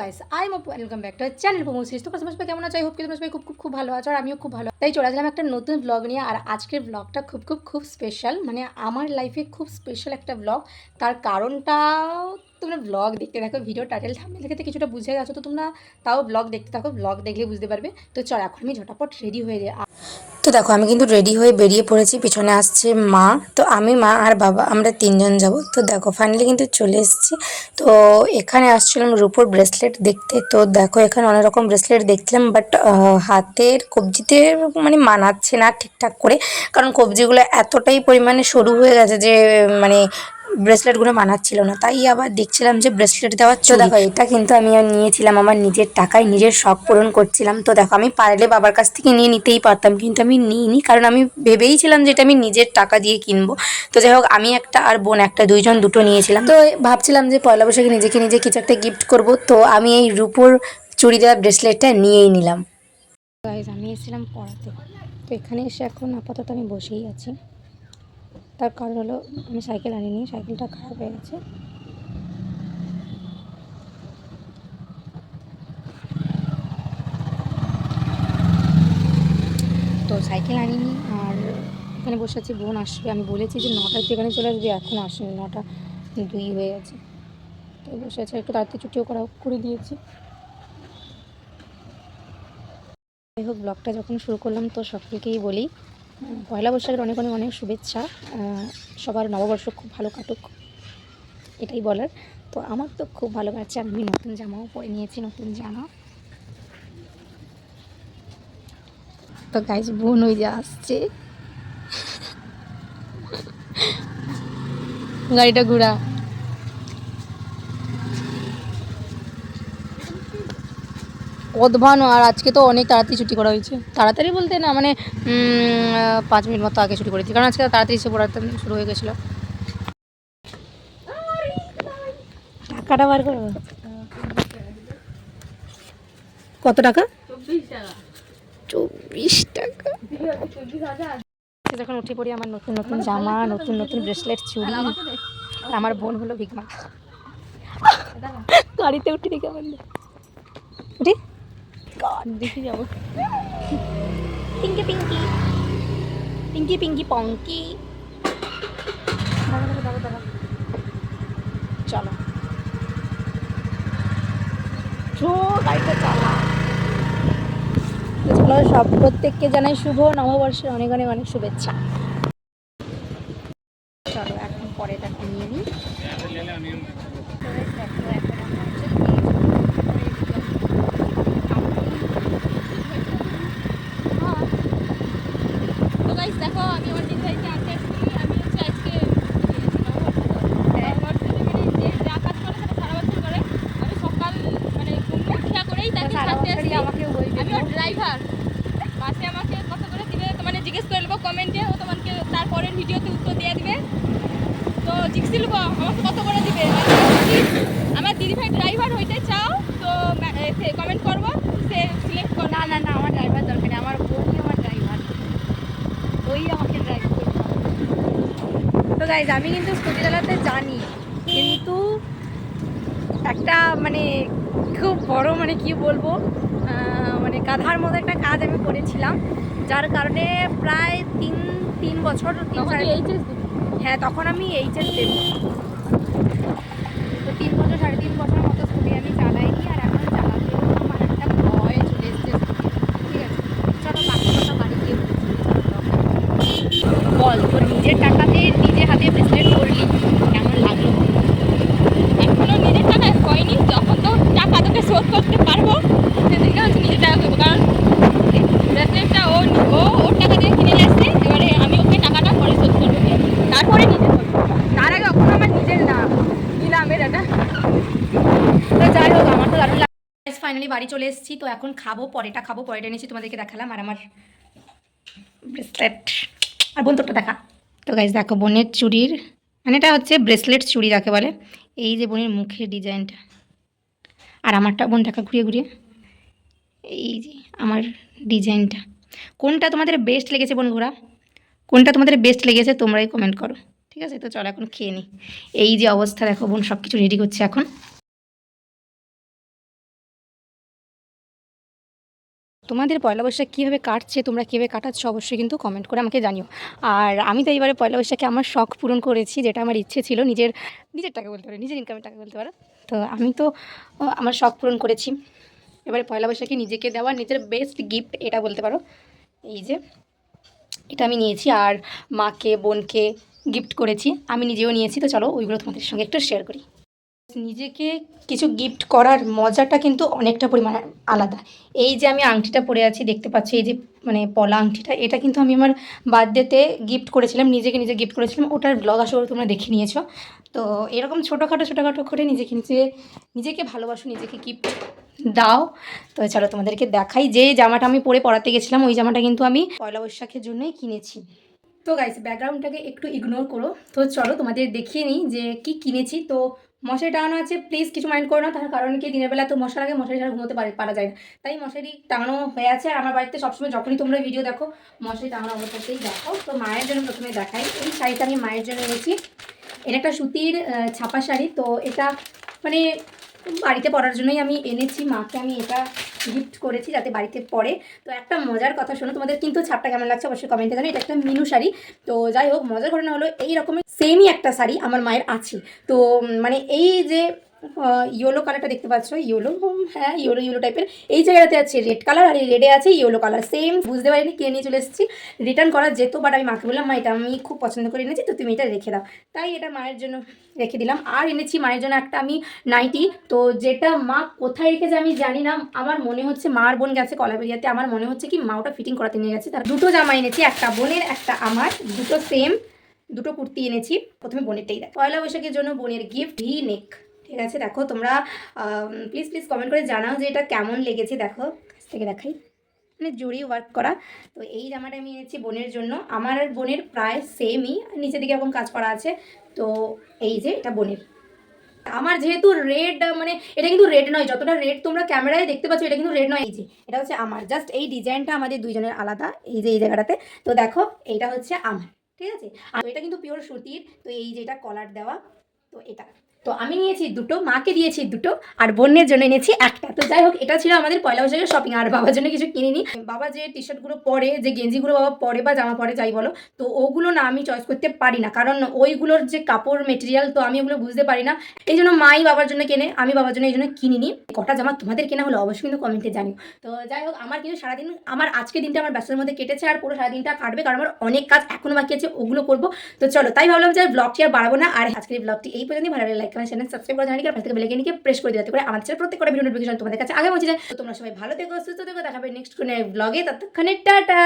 Guys I am welcome back to channel promo series তো customer কেমন আছে? I hope কি তোমরা সবাই খুব খুব খুব ভালো আছো আর আমিও খুব ভালো। তাই চলে আসলাম একটা নতুন ব্লগ নিয়ে আর আজকের ব্লগটা খুব খুব খুব স্পেশাল মানে আমার লাইফে খুব স্পেশাল একটা ব্লগ তার কারণটা তোমরা ব্লগ দেখতে থাকো ভিডিও টাইটেল থামনে দেখে কিছুটা বুঝে গেছো, তো তোমরা তাও ব্লগ দেখতে থাকো ব্লগ দেখলে বুঝতে পারবে। তো চল, এখন আমি ঝটাপট রেডি হয়ে যাই। তো দেখো, আমি কিন্তু রেডি হয়ে বেরিয়ে পড়েছি, পিছনে আসছে মা। তো আমি, মা আর বাবা, আমরা তিনজন যাব। তো দেখো ফাইনালি কিন্তু চলে এসেছি। তো এখানে আসছিলাম রূপোর ব্রেসলেট দেখতে। তো দেখো, এখানে অনেক রকম ব্রেসলেট দেখছিলাম বাট হাতের কবজিতে মানে মানাচ্ছে না ঠিকঠাক করে। কারণ কবজিগুলো এতটাই পরিমাণে সরু হয়ে গেছে যে মানে ব্রেসলেটগুলো মানাচ্ছিল না। তাই আবার দেখছিলাম যে ব্রেসলেট দেওয়ার তো দেখো এটা কিন্তু আমি আর নিয়েছিলাম আমার নিজের টাকায় নিজের শখ পূরণ করছিলাম। তো দেখো আমি পারলে বাবার কাছ থেকে নিয়ে নিতেই পারতাম কিন্তু আমি নিইনি কারণ আমি ভেবেইছিলাম যে এটা আমি নিজের টাকা দিয়ে কিনবো। তো যাই হোক আমি একটা আর বোন একটা দুইজন দুটো নিয়েছিলাম। তো ভাবছিলাম যে পয়লা বৈশাখে নিজেকে নিজে কিছু একটা গিফট করব তো আমি এই রূপোর চুড়িদার ব্রেসলেটটা নিয়েই নিলাম। আমি এসেছিলাম পড়াতে। তো এখানে এসে এখন আপাতত আমি বসেই আছি। তার কারণ হলো আমি সাইকেল আনিনি, সাইকেলটা খারাপ হয়ে গেছে। তো সাইকেল আনিনি আর এখানে বসে আছি, বোন আসবে। আমি বলেছি যে নটার এখানে চলে আসবে, এখন আসেনি, নটা দুই হয়ে গেছে। তো বসে আছে, একটু তাড়াতাড়ি ছুটিও করা, করে দিয়েছি। যাই হোক, ব্লগটা যখন শুরু করলাম, তো সকলকেই বলি পয়লা বৈশাখের অনেক অনেক অনেক শুভেচ্ছা। সবার নববর্ষ খুব ভালো কাটুক, এটাই বলার। তো আমার তো খুব ভালো কাটছে আমি নতুন জামাও পরে নিয়েছি, নতুন জামা। তো গাইজ বোন ওই যে আসছে। গাড়িটা ঘোরা। অদভানো আর আজকে তো অনেক তাড়াতাড়ি ছুটি করা হয়েছে। তাড়াতাড়ি বলতে না মানে পাঁচ মিনিট মতো আগে ছুটি করেছি। কারণ আজকে তাড়াতাড়ি এসে পড়াতে শুরু হয়ে গেছিল। টাকাটা বার করো। কত টাকা? চব্বিশ টাকা। যখন উঠে পড়ি আমার নতুন নতুন জামা নতুন নতুন ব্রেসলেট চুড়ি। আমার বোন হলো ভিগমা গাড়িতে উঠে দেখে আমার উঠি। দেখি যাব পিঙ্কি পিঙ্কি পিঙ্কি পিঙ্কি পঙ্কি। চলো চো গাড়িটা চালা চলো সব প্রত্যেককে জানাই শুভ নববর্ষের অনেক অনেক অনেক শুভেচ্ছা চলো এখন পরে দেখো নিয়ে নিই তো গাইস দেখো আমি আমার দিন বাড়িতে আনতে আসছি আমি হচ্ছে আজকে যে যা কাজ করে সেটা সারা বছর করে আমি সকাল মানে ঘুম উঠা করেই তাকে সারা ছাড়তে বছরই আসছি আমাকেও বলবে আমি ওর ড্রাইভার মাসে আমাকে কত করে দিবে মানে জিজ্ঞেস করে নেব কমেন্টে ও তোমাকে তারপরের ভিডিওতে উত্তর দিয়ে দিবে জিজ্ঞেস নেব আমাকে কত করে দিবে? আমার দিদিভাই ড্রাইভার হইতে চাও তো কমেন্ট করব সে সিলেক্ট করবে। না না না আমার ড্রাইভার দরকার আমার বোনই আমার ড্রাইভার ওই আমাকে ড্রাইভ করবে। তো গাইজ আমি কিন্তু স্কুটি চালাতে জানি কিন্তু একটা মানে খুব বড় মানে কি বলব মানে গাধার মতো একটা কাজ আমি করেছিলাম যার কারণে প্রায় তিন তিন বছর তিন সাড়ে হ্যাঁ তখন আমি এইচএস দেব তো তিন বছর সাড়ে তিন বছর মতো স্কুটি আমি চালাইনি আর এখন চালাতেও আমার একটা ভয় চলে এসছে ঠিক আছে চলো বাকি কথা বাড়ি গিয়ে বলছি। বল তোর নিজের টাকাতে নিজে হাতে ব্রেসলেট করলি কেমন লাগল এখনও নিজের টাকায় হয়নি যখন তো টাকা তোকে শোধ করতে পারব সেদিকে হচ্ছে নিজের টাকা করব কারণ ব্রেসলেটটা ও ও ওর টাকা দিয়ে কিনে নিয়ে আসছে এবারে আমি ওকে টাকাটা পরে শোধ করব তারপরে নিজে করব তার আগে কখনো আমার নিজের না নিলামের এটা তো যাই হোক আমার তো দারুণ ফাইনালি বাড়ি চলে এসেছি, তো এখন খাব পরেটা খাব পরেটা এনেছি, তোমাদেরকে দেখালাম আর আমার ব্রেসলেট আর বোন তোরটা দেখা। তো গাইজ দেখো বোনের চুড়ির মানে এটা হচ্ছে ব্রেসলেট চুড়ি যাকে বলে। এই যে বোনের মুখের ডিজাইনটা। আর আমারটা বোন দেখা ঘুরিয়ে ঘুরিয়ে। এই যে আমার ডিজাইনটা। কোনটা তোমাদের বেস্ট লেগেছে বোন ঘোরা কোনটা তোমাদের বেস্ট লেগেছে তোমরাই কমেন্ট করো। ঠিক আছে? তো চলো এখন খেয়ে নিই এই যে অবস্থা, দেখো বোন সব কিছু রেডি করছে এখন। তোমাদের পয়লা বৈশাখ কীভাবে কাটছে, তোমরা কীভাবে কাটাচ্ছ অবশ্যই কিন্তু কমেন্ট করে আমাকে জানিও। আর আমি তো এইবারে পয়লা বৈশাখে আমার শখ পূরণ করেছি, যেটা আমার ইচ্ছে ছিল নিজের নিজের টাকা বলতে পারো, নিজের ইনকামের টাকা বলতে পারো। তো আমি তো আমার শখ পূরণ করেছি। এবারে পয়লা বৈশাখে নিজেকে দেওয়া নিজের বেস্ট গিফট এটা বলতে পারো। এই যে, এটা আমি নিয়েছি আর মাকে, বোনকে গিফট করেছি। আমি নিজেও নিয়েছি, তো চলো ওইগুলো তোমাদের সঙ্গে একটু শেয়ার করি। নিজেকে কিছু গিফট করার মজাটা কিন্তু অনেকটা পরিমাণে আলাদা। এই যে আমি আংটিটা পরে আছি, দেখতে পাচ্ছি, এই যে মানে পলা আংটিটা, এটা কিন্তু আমি আমার বার্থডেতে গিফট করেছিলাম, নিজেকে নিজে গিফট করেছিলাম। ওটার ব্লগ আসলে তোমরা দেখে নিয়েছো। তো এরকম ছোটোখাটো ছোটোখাটো করে নিজেকে নিজে, নিজেকে ভালোবাসো, নিজেকে গিফট দাও। তো চলো তোমাদেরকে দেখাই যে জামাটা আমি পরে পড়াতে গেছিলাম, ওই জামাটা কিন্তু আমি পয়লা বৈশাখের জন্যই কিনেছি। তো গাইস ব্যাকগ্রাউন্ডটাকে একটু ইগনোর করো। তো চলো তোমাদের দেখিয়ে নিই যে কি কিনেছি। তো মশারি টাঙানো আছে প্লিজ কিছু মাইন্ড করো না, তার কারণ কি দিনের বেলা তো মশা লাগে মশারি ছাড়া ঘুমোতে পারে পারা যায় না। তাই মশারি টাঙানো হয়ে আছে, আর আমার বাড়িতে সবসময় যখনই তোমরা ভিডিও দেখো, মশারি টাঙানো অবস্থাতেই দেখো। তো মায়ের জন্য প্রথমে দেখাই, এই শাড়িটা আমি মায়ের জন্য এনেছি। এটা একটা সুতির ছাপা শাড়ি, তো এটা মানে বাড়িতে পরার জন্যই আমি এনেছি, মাকে আমি এটা গিফট করেছি যাতে বাড়িতে পরে। তো একটা মজার কথা শোনো, তোমাদের কিন্তু ছাপটা কেমন লাগছে অবশ্যই কমেন্টে জানো এটা একটা মিনু শাড়ি। তো যাই হোক, মজার ঘটনা হলো, এই রকমের সেমই একটা শাড়ি আমার মায়ের আছে। তো মানে এই যে ইয়েলো কালারটা দেখতে পাচ্ছ ইয়েলো হ্যাঁ ইয়েলো ইয়েলো টাইপের এই জায়গাতে আছে রেড কালার আর এই রেডে আছে ইয়েলো কালার সেম বুঝতে পারিনি কিনে নিয়ে চলে এসেছি। রিটার্ন করা যেত বাট আমি মাকে বললাম, মা, এটা আমি খুব পছন্দ করে এনেছি, তো তুমি এটা রেখে দাও। তাই এটা মায়ের জন্য রেখে দিলাম। আর এনেছি মায়ের জন্য একটা আমি নাইটি তো যেটা মা কোথায় রেখেছে আমি জানি না। আমার মনে হচ্ছে মার বোন গেছে কলাবেরিয়াতে। আমার মনে হচ্ছে কি, মা ওটা ফিটিং করাতে নিয়ে গেছে। তার দুটো জামা এনেছি, একটা বোনের, একটা আমার, দুটো সেম দুটো কুর্তি এনেছি, প্রথমে বোনেরটাই দেখ। পয়লা বৈশাখের জন্য বোনের গিফট ভি নেক ঠিক আছে? দেখো, তোমরা প্লিজ প্লিজ কমেন্ট করে জানাও যে এটা কেমন লেগেছে, দেখো। কাছ থেকে দেখাই। মানে জড়ি ওয়ার্ক করা। তো এই জামাটা আমি এনেছি বোনের জন্য। আমার আর বোনের প্রায় সেমই নিচের দিকে এরকম কাজ করা আছে। তো এই যে এটা বোনের। আমার যেহেতু রেড মানে এটা কিন্তু রেড নয়। যতটা রেড তোমরা ক্যামেরায় দেখতে পাচ্ছ, এটা কিন্তু রেড নয়। এই যে, এটা হচ্ছে আমার। জাস্ট এই ডিজাইনটা আমাদের দুইজনের আলাদা। এই যে, এই জায়গাটাতে। তো দেখো, এইটা হচ্ছে আমার। ঠিক আছে? আর এটা কিন্তু পিওর সুতির, তো এই যে এটা কলার দেওয়া, তো এটা। তো আমি নিয়েছি দুটো, মাকে দিয়েছি দুটো, আর বোনের জন্য নিয়েছি একটা। তো যাই হোক, এটা ছিল আমাদের পয়লা বৈশাখের শপিং আর বাবার জন্য কিছু কিনিনি। বাবা যে টি শার্টগুলো পরে, যে গেঞ্জিগুলো বাবা পরে বা জামা পরে, যাই বলো, তো ওগুলো না আমি চয়েস করতে পারি না। কারণ ওইগুলোর যে কাপড় মেটেরিয়াল তো আমি ওগুলো বুঝতে পারি না। এই জন্য মাই বাবার জন্য কেনে, আমি বাবার জন্য এই জন্য কিনিনি। কটা জামা তোমাদের কেনা হলো অবশ্যই কিন্তু কমেন্টে জানিও। তো যাই হোক, আমার কিন্তু সারাদিন, আমার আজকে দিনটা আমার ব্যস্ততার মধ্যে কেটেছে, আর পুরো সারাদিনটা কাটবে, কারণ আমার অনেক কাজ এখনও বাকি আছে, ওগুলো করব। তো চলো, তাই ভাবলাম যে ব্লগটি আর বাড়াবো না, আর আজকের ব্লগটি এই পর্যন্তই, ভালো লাগলে লাইক কমেন্ট চ্যানেল সাবস্ক্রাইব করে প্রত্যেকটা পাশে থেকে বেলাইকে প্রেস করে দিতে করে আমার চ্যানেল প্রত্যেক করে ভিডিও নোটিফিকেশন তোমাদের কাছে আগে পৌঁছে যায়। তোমরা সবাই ভালো থেকো, সুস্থ থেকো দেখাবে নেক্সট কোনো ব্লগে ততক্ষণে টাটা!